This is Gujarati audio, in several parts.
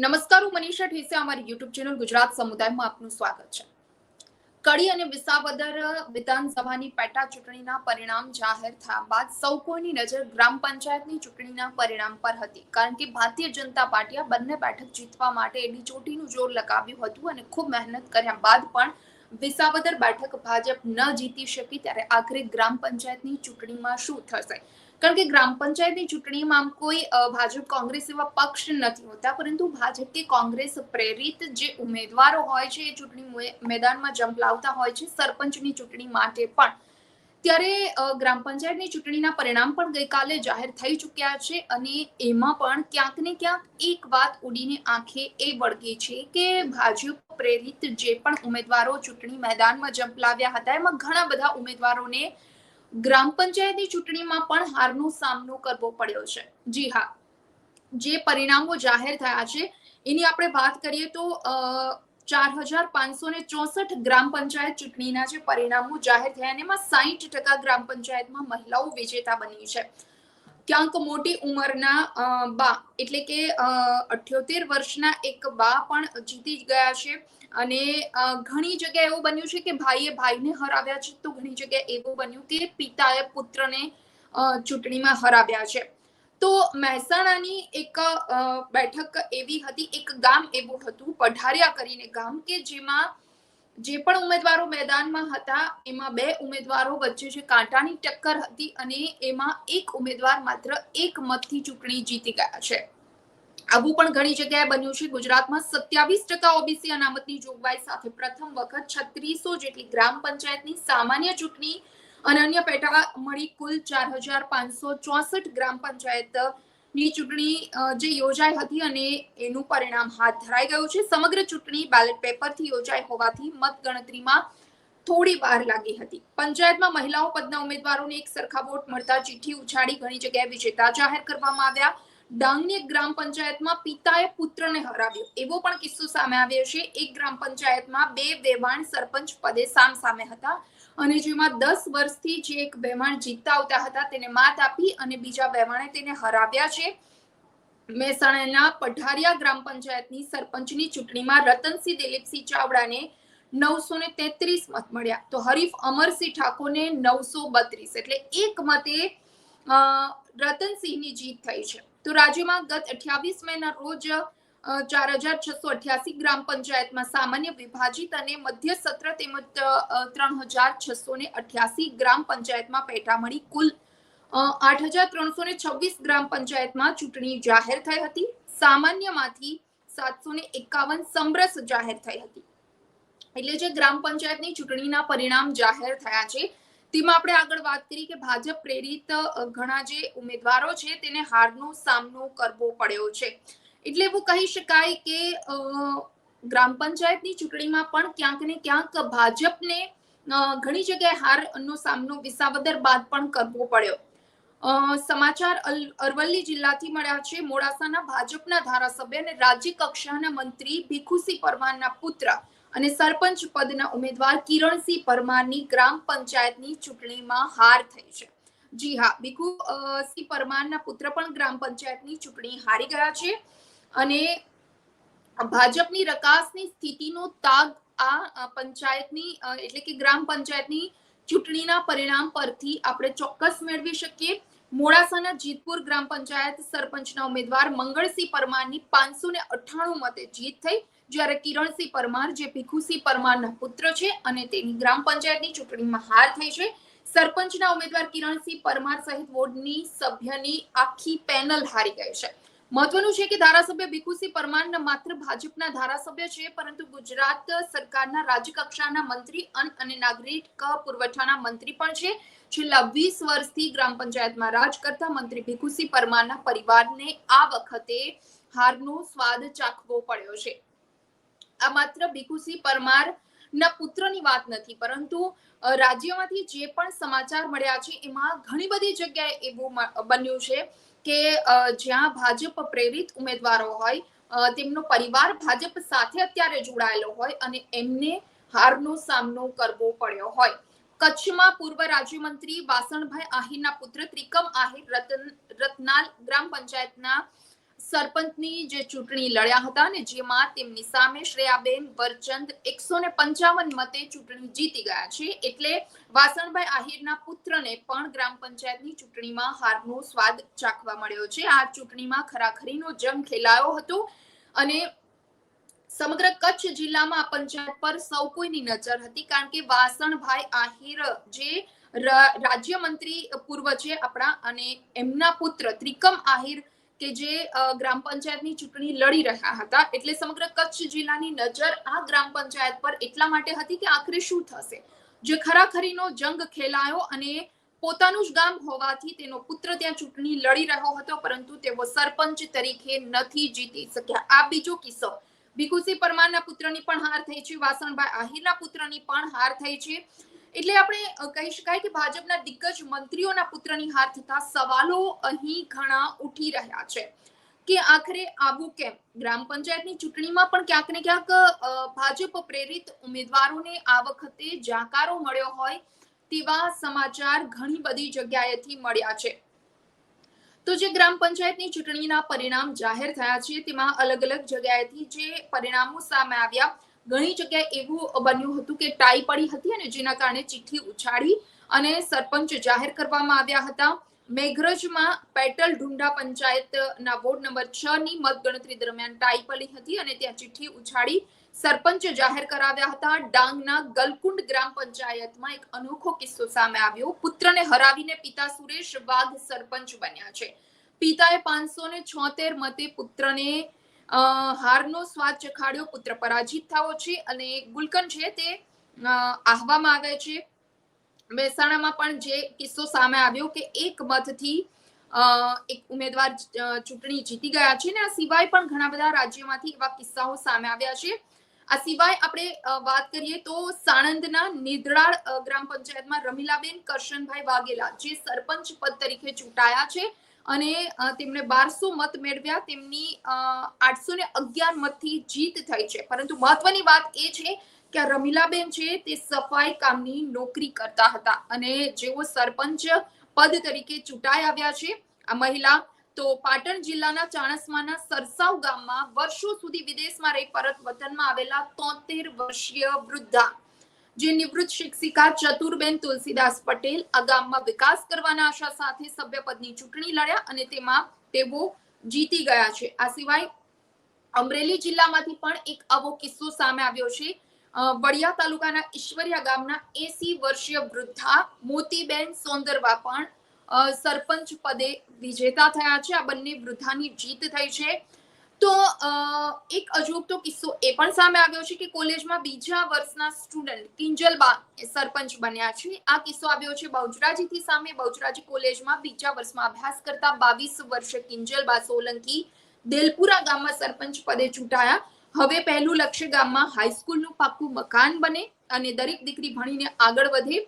નમસ્કાર, હું મનીષા ઠેસે અમારી યુટ્યુબ ચેનલ ગુજરાત સમુદાયમાં આપનું સ્વાગત છે. કડી અને વિસાવદર વિધાનસભાની પેટા ચૂંટણીના પરિણામ જાહેર થયા બાદ સૌ કોઈની નજર ગ્રામ પંચાયતની ચૂંટણીના પરિણામ પર હતી. કારણ કે ભારતીય જનતા પાર્ટીએ બંને બેઠક જીતવા માટે એની ચોટીનું જોર લગાવ્યું હતું અને ખૂબ મહેનત કર્યા બાદ પણ વિસાવદર બેઠક ભાજપ ન જીતી શકી ત્યારે આખરે ગ્રામ પંચાયતની ચૂંટણીમાં શું થશે? કારણ કે ગ્રામ પંચાયતની ચૂંટણીમાં કોઈ ભાજપ, કોંગ્રેસ એવા પક્ષ નથી હોતા, પરંતુ ભાજપ કે કોંગ્રેસ પ્રેરિત જે ઉમેદવારો હોય છે એ ચૂંટણી મેદાનમાં મેદાનમાં જંપલાવતા હોય છે સરપંચની ચૂંટણી માટે પણ. ત્યારે ગ્રામ પંચાયતની ચૂંટણીના પરિણામ પણ ગઈકાલે જાહેર થઈ ચૂક્યા છે અને એમાં પણ ક્યાંક ને ક્યાંક એક વાત ઉડીને આંખે એ વળગી છે કે ભાજપ પ્રેરિત જે પણ ઉમેદવારો ચૂંટણી મેદાનમાં જંપલાવ્યા હતા, એમાં ઘણા બધા ઉમેદવારોને ગ્રામ પંચાયતની ચૂંટણીમાં પણ હારનો સામનો કરવો પડ્યો છે. જી હા. જે પરિણામો જાહેર થયા છે, એની આપણે વાત કરીએ તો ચાર હજાર પાંચસો ને ચોસઠ ગ્રામ પંચાયત ચૂંટણીના જે પરિણામો જાહેર થયા અને એમાં સાહીઠ ટકા ગ્રામ પંચાયતમાં મહિલાઓ વિજેતા બની છે. ક્યાંક મોટી ઉંમરના બા એટલે કે અઠ્યોતેર વર્ષના એક બા પણ જીતી ગયા છે. અને ઘણી જગ્યાએ એવું બન્યું છે કે ભાઈએ ભાઈને હરાવ્યા છે, તો ઘણી જગ્યાએ એવું બન્યું કે પિતાએ પુત્રને ચૂંટણીમાં હરાવ્યા છે. તો મહેસાણાની એક બેઠક એવી હતી, એક ગામ એવું હતું, પઢારિયા કરીને ગામ, કે જેમાં જે પણ ઉમેદવારો મેદાનમાં હતા, એમાં બે ઉમેદવારો વચ્ચે જે કાંટાની ટક્કર હતી અને એમાં એક ઉમેદવાર માત્ર એક મતથી ચૂંટણી જીતી ગયા છે. આવું પણ ઘણી જગ્યાએ બન્યું છે. ગુજરાતમાં સત્યાવીસ ટકા ઓબીસી અનામતની જોગવાઈ સાથે પ્રથમ વખત છત્રીસો જેટલી ગ્રામ પંચાયતની સામાન્ય ચૂંટણી અને અન્ય પેટા મળી કુલ ચાર હજાર પાંચસો ચોસઠ ગ્રામ પંચાયતની ચૂંટણી જે યોજાઈ હતી અને એનું પરિણામ હાથ ધરાઈ ગયું છે. સમગ્ર ચૂંટણી બેલેટ પેપરથી યોજાઈ હોવાથી મતગણતરીમાં થોડી વાર લાગી હતી. પંચાયતમાં મહિલાઓ પદના ઉમેદવારોને એક સરખા વોટ મળતા ચિઠ્ઠી ઉછાળી ઘણી જગ્યાએ વિજેતા જાહેર કરવામાં આવ્યા. ડાંગની એક ગ્રામ પંચાયતમાં પિતાએ પુત્રને હરાવ્યો. એવો પણ કિસ્સો સામે આવ્યો છે. એક ગ્રામ પંચાયતમાં બે વેવાણ સરપંચ પદે સામ સામે હતા અને જેમાં દસ વર્ષથી જે એક વેવાણ જીતતા આવતા હતા તેને માત આપી અને બીજા વેવાણે તેને હરાવ્યા છે. મહેસાણાના પઢારિયા ગ્રામ પંચાયતની સરપંચની ચૂંટણીમાં રતનસિંહ દિલીપસિંહ ચાવડાને નવસો ને તેત્રીસ મત મળ્યા. તો હરીફ અમરસિંહ ઠાકોરને નવસો બત્રીસ. એટલે એક મતે રતનસિંહની જીત થઈ છે. તો રાજ્યમાં ગત અઠ્યાવીસ મેના રોજ ચાર હજાર છસો અઠ્યાસી ગ્રામ પંચાયતમાં સામાન્ય વિભાજિત અને મધ્ય સત્ર તેમજ ત્રણ હજાર છસો ને અઠ્યાસી ગ્રામ પંચાયતમાં પેટા મળી કુલ આઠ હજાર ત્રણસો ને છવ્વીસ ગ્રામ પંચાયતમાં ચૂંટણી જાહેર થઈ હતી. સામાન્યમાંથી સાતસો ને એકાવન સમરસ જાહેર થઈ હતી. એટલે જે ગ્રામ પંચાયતની ચૂંટણીના પરિણામ જાહેર થયા છે તેમાં આપણે આગળ વાત કરી કે ભાજપ પ્રેરિત ઘણા જે ઉમેદવારો છે તેને હારનો સામનો કરવો પડ્યો છે. એટલે એવું કહી શકાય કે ગ્રામ પંચાયતની ચૂંટણીમાં પણ ક્યાંક ને ક્યાંક ભાજપને ઘણી જગ્યાએ હારનો સામનો વિસાવદર બાદ પણ કરવો પડ્યો. સમાચાર અરવલ્લી જિલ્લાથી મળ્યા છે. મોડાસાના ભાજપના ધારાસભ્ય અને રાજ્ય કક્ષાના મંત્રી ભીખુસિંહ પરમારના પુત્ર અને સરપંચ પદના ઉમેદવાર કિરણસિંહ પરમારની ગ્રામ પંચાયતની ચૂંટણીમાં હાર થઈ છે. જી હા, ભીખુ સિંહ પરમારના પુત્ર પણ ગ્રામ પંચાયતની ચૂંટણી હારી ગયા છે અને ભાજપની રકાસની સ્થિતિનો તાગ આ પંચાયતની એટલે કે ગ્રામ પંચાયતની ચૂંટણીના પરિણામ પરથી આપણે ચોક્કસ મેળવી શકીએ. મોડાસાના જીતપુર ગ્રામ પંચાયત સરપંચના ઉમેદવાર મંગળસિંહ પરમારની પાંચસો ને અઠ્ઠાણું મતે જીત થઈ જ્યારે કિરણસિંહ પરમાર, જે ભીખુસિંહ પરમારના પુત્ર છે અને તેની ગ્રામ પંચાયતની ચૂંટણીમાં હાર થઈ છે, સરપંચના ઉમેદવાર કિરણસિંહ પરમાર સહિત વોર્ડની સભ્યની આખી પેનલ હારી ગઈ છે. મહત્વનું છે કે ધારાસભ્ય ભીખુસિંહ પરમારના માત્ર ભાજપના ધારાસભ્ય છે, પરંતુ ગુજરાત સરકારના રાજ્યકક્ષાના મંત્રી અન્ન અને નાગરિક પુરવઠાના મંત્રી પણ છે. છેલ્લા વીસ વર્ષથી ગ્રામ પંચાયતમાં રાજ કરતા મંત્રી ભીખુસિંહ પરમારના પરિવારને આ વખતે હારનો સ્વાદ ચાખવો પડ્યો છે. આ માત્ર ભીખુસિંહ પરમાર ના પુત્રની વાત નથી, પરંતુ રાજ્યમાંથી જે પણ સમાચાર મળ્યા છે, એમાં ઘણી બધી જગ્યાએ એવું બન્યું છે કે જ્યાં ભાજપ પ્રેરિત ઉમેદવારો હોય તેમનો પરિવાર ભાજપ સાથે અત્યારે જોડાયેલો હોય અને એમને હારનો સામનો કરવો પડ્યો હોય. કચ્છમાં પૂર્વ રાજ્યમંત્રી વાસણભાઈ આહિરના પુત્ર ત્રિકમ આહિર રતન, રત્નાલ ગ્રામ પંચાયતના સરપંચની જે ચૂંટણી લડ્યા હતા અને જેમાં તેમની સામે શ્રેયાબેન વરચંદ એકસો ને પંચાવન મતે ચૂંટણી જીતી ગયા છે, એટલે વાસણભાઈ આહિરના પુત્રને પણ ગ્રામ પંચાયતની ચૂંટણીમાં હારનો સ્વાદ ચાખવા મળ્યો છે. આ ચૂંટણીમાં ખરાખરીનો જંગ ખેલાયો હતો અને સમગ્ર કચ્છ જિલ્લામાં પંચાયત પર સૌ કોઈની નજર હતી, કારણ કે વાસણભાઈ આહિર જે ર- રાજ્યમંત્રી પૂર્વ છે આપણા અને એમના પુત્ર ત્રિકમ આહિર કે જે ગ્રામ પંચાયતની ચૂંટણી લડી રહ્યા હતા. એટલે સમગ્ર કચ્છ જિલ્લાની નજર આ ગ્રામ પંચાયત પર એટલા માટે હતી કે આખરે શું થશે? જે ખરાખરીનો જંગ ખેલાયો અને પોતાનું જ ગામ હોવાથી તેનો પુત્ર ત્યાં ચૂંટણી લડી રહ્યો હતો, પરંતુ તેઓ સરપંચ તરીકે નથી જીતી શક્યા. આ બીજો કિસ્સો. ભીખુસિંહ પરમારના પુત્રની પણ હાર થઈ છે, વાસણભાઈ આહિરના પુત્રની પણ હાર થઈ છે. એટલે આપણે કહી શકાય કે ભાજપના દિગ્ગજ મંત્રીઓના પુત્રની હાર થતા સવાલો અહીં ઘણા ઉઠી રહ્યા છે. કે આખરે આવું કેમ? ગ્રામ પંચાયતની ચૂંટણીમાં પણ ક્યાંક ને ક્યાંક ભાજપ પ્રેરિત ઉમેદવારોને આ વખતે જાકારો મળ્યો હોય તેવા સમાચાર ઘણી બધી જગ્યાએથી મળ્યા છે. તો જે ગ્રામ પંચાયતની ચૂંટણીના પરિણામ જાહેર થયા છે તેમાં અલગ અલગ જગ્યાએથી જે પરિણામો સામે આવ્યા ઘણી જગ્યાએ એવું બન્યું હતું કે ટાઈ પડી હતી અને જેના કારણે ચિઠ્ઠી ઉછાળી અને સરપંચ જાહેર કરવામાં આવ્યા હતા. મેઘરજમાં પેટલ ઢુંડા પંચાયતના વોર્ડ નંબર છ ની મતગણતરી દરમિયાન ટાઈ પડી હતી અને ત્યાં ચિઠ્ઠી ઉછાળી સરપંચ જાહેર કરાવ્યા હતા. ડાંગના ગલકુંડ ગ્રામ પંચાયતમાં એક અનોખો કિસ્સો સામે આવ્યો. પુત્રને હરાવીને પિતા સુરેશ વાઘ સરપંચ બન્યા છે. પિતાએ પાંચસો ને છોતેર મતે પુત્રને હારનો સ્વાદ ચખાડ્યો, પુત્ર પરાજિત થયો છે અને ગુલકન છે તે આહવામાં આવે છે. મહેસાણામાં પણ જે કિસ્સો સામે આવ્યો કે એક મતથી એક ઉમેદવાર ચૂંટણી જીતી ગયા છે ને આ સિવાય પણ ઘણા બધા રાજ્યમાંથી એવા કિસ્સાઓ સામે આવ્યા છે. આ સિવાય આપણે વાત કરીએ તો સાણંદના નિદ્રાળ ગ્રામ પંચાયતમાં રમીલાબેન કરશનભાઈ વાઘેલા, જે સરપંચ પદ તરીકે ચૂંટાયા છે. અને તેમણે બારસો મત મેળવ્યા. તેમની આઠસો ને અગિયાર મતથી જીત થઈ છે. પરંતુ મહત્વની વાત એ છે કે રમીલાબેન છે તે સફાઈ કામની નોકરી કરતા હતા અને જેઓ સરપંચ પદ તરીકે ચૂંટાઈ આવ્યા છે. આ મહિલા તો પાટણ જિલ્લાના ચાણસમાના સરસાવ ગામમાં વર્ષો સુધી વિદેશમાં રહી પરત વતનમાં આવેલા તોતેર વર્ષીય વૃદ્ધા. જે નિવૃત્ત શિક્ષિકા ચતુરબેન તુલસીદાસ પટેલ અગામમાં વિકાસ કરવાના આશા સાથે સભ્યપદની ચૂંટણી લડ્યા અને તેમાં તેઓ જીતી ગયા છે. આ સિવાય અમરેલી જિલ્લામાંથી પણ એક આવો કિસ્સો સામે આવ્યો છે. વડિયા તાલુકાના ઈશ્વરિયા ગામના એસી વર્ષીય વૃદ્ધા મોતીબેન સોંદરવા પણ સરપંચ પદે વિજેતા થયા છે. આ બંને વૃદ્ધાની જીત થઈ છે. તો એક અજોગતો કિસ્સો એ પણ સામે આવ્યો છે કે કોલેજમાં બીજા વર્ષના સ્ટુડન્ટ કિંજલબા સરપંચ બન્યા છે. આ કિસ્સો આવ્યો છે બહુચરાજીથી સામે. બહુચરાજી કોલેજમાં બીજા વર્ષમાં અભ્યાસ કરતા બાવીસ વર્ષે કિંજલબા સોલંકી દેલપુરા ગામમાં સરપંચ પદે ચૂંટાયા. હવે પહેલું લક્ષ્ય ગામમાં હાઈસ્કૂલનું પાક્કું મકાન બને અને દરેક દીકરી ભણીને આગળ વધે.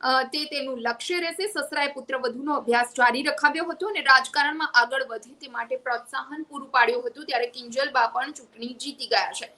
તે તેનું લક્ષ્ય રહેશે. સસરાએ પુત્ર વધુનો અભ્યાસ જારી રખાવ્યો હતો અને રાજકારણમાં આગળ વધે તે માટે પ્રોત્સાહન પૂરું પાડ્યું હતું ત્યારે કિંજલબા પણ ચૂંટણી જીતી ગયા છે.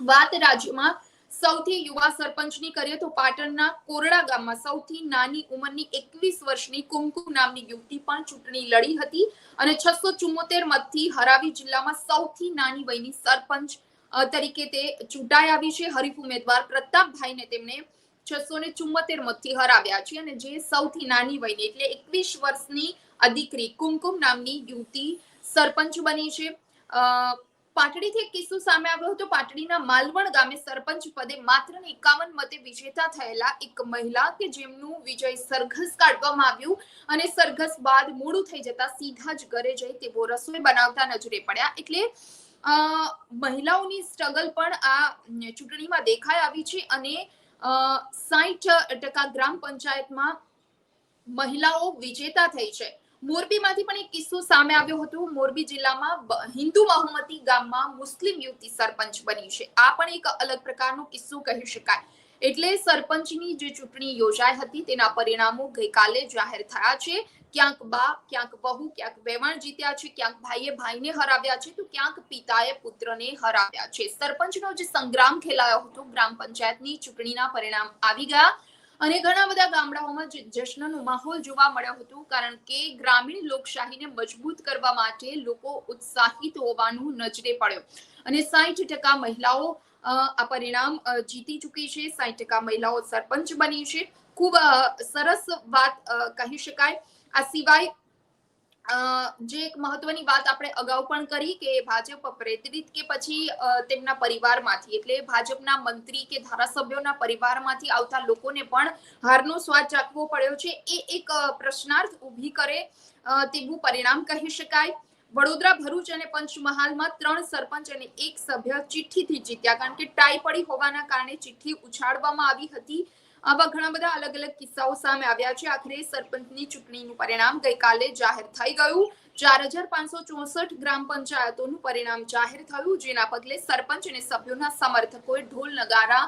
વાત રાજ્યમાં સૌથી યુવા સરપંચની કરીએ તો પાટણના કોરડા ગામમાં સૌથી નાની ઉંમરની એકવીસ વર્ષની કુમકુમ નામની યુવતી પણ ચૂંટણી લડી હતી અને છસો ચુમ્મોતેર મતથી હરાવી જિલ્લામાં સૌથી નાની વયની સરપંચ તરીકે તે ચૂંટાઈ આવી છે. હરીફ ઉમેદવાર પ્રતાપભાઈને તેમણે છસો ને ચુમ્મોતેર મતથી હરાવ્યા છે અને જે સૌથી નાની વયની એટલે એકવીસ વર્ષની આ કુમકુમ નામની યુવતી સરપંચ બની છે. પાટડીથી એક કિસ્સો સામે આવ્યો હતો. પાટડીના માલવણ ગામે સરપંચ પદે માત્ર ને એકાવન મતે વિજેતા થયેલા એક મહિલા કે જેમનું વિજય સરઘસ કાઢવામાં આવ્યું અને સરઘસ બાદ મોડું થઈ જતા સીધા જ ઘરે જઈ તેઓ રસોઈ બનાવતા નજરે પડ્યા. એટલે મહિલાઓની સ્ટ્રગલ પણ આ ચૂંટણીમાં દેખાઈ આવી છે અને સાહીઠ ટકા ગ્રામ પંચાયતમાં મહિલાઓ વિજેતા થઈ છે. મોરબીમાંથી પણ એક કિસ્સો સામે આવ્યો હતો. મોરબી જિલ્લામાં હિન્દુ બહુમતી ગામમાં મુસ્લિમ યુવતી સરપંચ બની છે. આ પણ એક અલગ પ્રકારનો કિસ્સો કહી શકાય. એટલે સરપંચની જે ચૂંટણી યોજાઈ હતી, તેના પરિણામો ગઈકાલે જાહેર થયા છે. ક્યાંક બા, ક્યાંક બહુ ક્યાંક વેવાણ જીત્યા છે, ક્યાંક ભાઈએ ભાઈને હરાવ્યા છે, તો ક્યાંક પિતાએ પુત્રને હરાવ્યા છે. સરપંચનો જે સંગ્રામ ખેલાયો હતો, ગ્રામ પંચાયતની ચૂંટણીના પરિણામ આવી ગયા. અને ઘણા બધા ગામડાઓમાં જશ્નનો માહોલ જોવા મળ્યો હતો, કારણ કે ગ્રામીણ લોકશાહીને મજબૂત કરવા માટે લોકો ઉત્સાહિત હોવાનું નજરે પડ્યો. અને સાહીઠ ટકા મહિલાઓ આ પરિણામ જીતી ચૂકી છે. સાહીઠ ટકા મહિલાઓ સરપંચ બની છે. ખૂબ સરસ વાત કહી શકાય. આ સિવાય જે એક મહત્વની વાત આપણે અગાઉ પણ કરી કે ભાજપ પ્રેરિત કે પછી તેમના પરિવારમાંથી, એટલે ભાજપના મંત્રી કે ધારાસભ્યોના પરિવારમાંથી આવતા લોકોને પણ હારનો સ્વાદ ચાખવો પડ્યો છે. એ એક પ્રશ્નાર્થ ઊભી કરે તેવું પરિણામ કહી શકાય. વડોદરા, ભરૂચ અને પંચમહાલમાં ત્રણ સરપંચ અને એક સભ્ય ચિઠ્ઠીથી જીત્યા. કારણ કે ટાઈ પડી હોવાના કારણે ચિઠ્ઠી ઉછાળવામાં આવી હતી. આવા ઘણા બધા અલગ અલગ કિસ્સાઓ સામે આવ્યા છે. આખરે સરપંચની ચૂંટણીનું પરિણામ ગઈકાલે જાહેર થઈ ગયું. ચાર હજાર પાંચસો ચોસઠ ગ્રામ પંચાયતોનું પરિણામ જાહેર થયું, જેના પગલે સરપંચ અને સભ્યોના સમર્થકોએ ઢોલ નગારા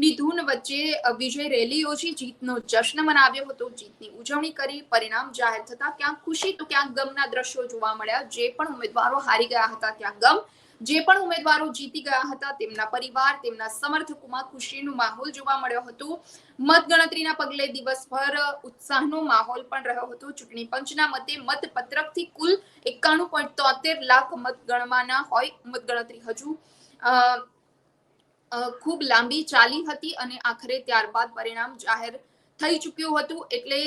ની ધૂન વચ્ચે વિજય રેલી યોજી, જીતનો જશ્ન મનાવ્યો હતો. જીતની ઉજવણી કરી, પરિણામ જાહેર થતા ક્યાંક ખુશી તો ક્યાંક ગમના દ્રશ્યો જોવા મળ્યા. જે પણ ઉમેદવારો હારી ગયા હતા ત્યાં ગમ, જે પણ ઉમેદવારો જીતી ગયા હતા તેમના પરિવાર, તેમના સમર્થકોમાં ખુશીનો માહોલ જોવા મળ્યો હતો. મતગણતરીના પગલે દિવસભર ઉત્સાહનો માહોલ પણ રહ્યો હતો. ચૂંટણી પંચના મતે મતપત્રકથી કુલ એકાણું પોઈન્ટ તોતેર લાખ મત ગણવાના હોય મતગણતરી હજુ. ખૂબ લાંબી ચાલી હતી અને આખરે ત્યારબાદ પરિણામ જાહેર થઈ ચૂક્યું હતું. એટલે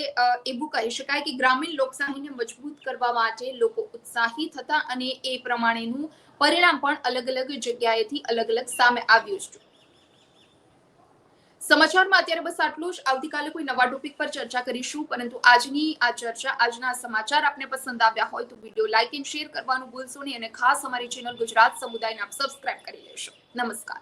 એવું કહી શકાય કે ગ્રામીણ લોકશાહીને મજબૂત કરવા માટે લોકો ઉત્સાહિત હતા અને એ પ્રમાણેનું પરિણામ પણ અલગ અલગ જગ્યાએથી અલગ અલગ સામે આવ્યું છે સમાચારમાં અત્યારે બસ આટલું જ. આવતીકાલે કોઈ નવા ટોપિક પર ચર્ચા કરીશું. પરંતુ આજની આ ચર્ચા, આજના સમાચાર આપને પસંદ આવ્યા હોય તો વીડિયો લાઇક એન્ડ શેર કરવાનું ભૂલશો નહીં અને ખાસ અમારી ચેનલ ગુજરાત સમુદાયને આપ સબસ્ક્રાઇબ કરી લેશો. નમસ્કાર.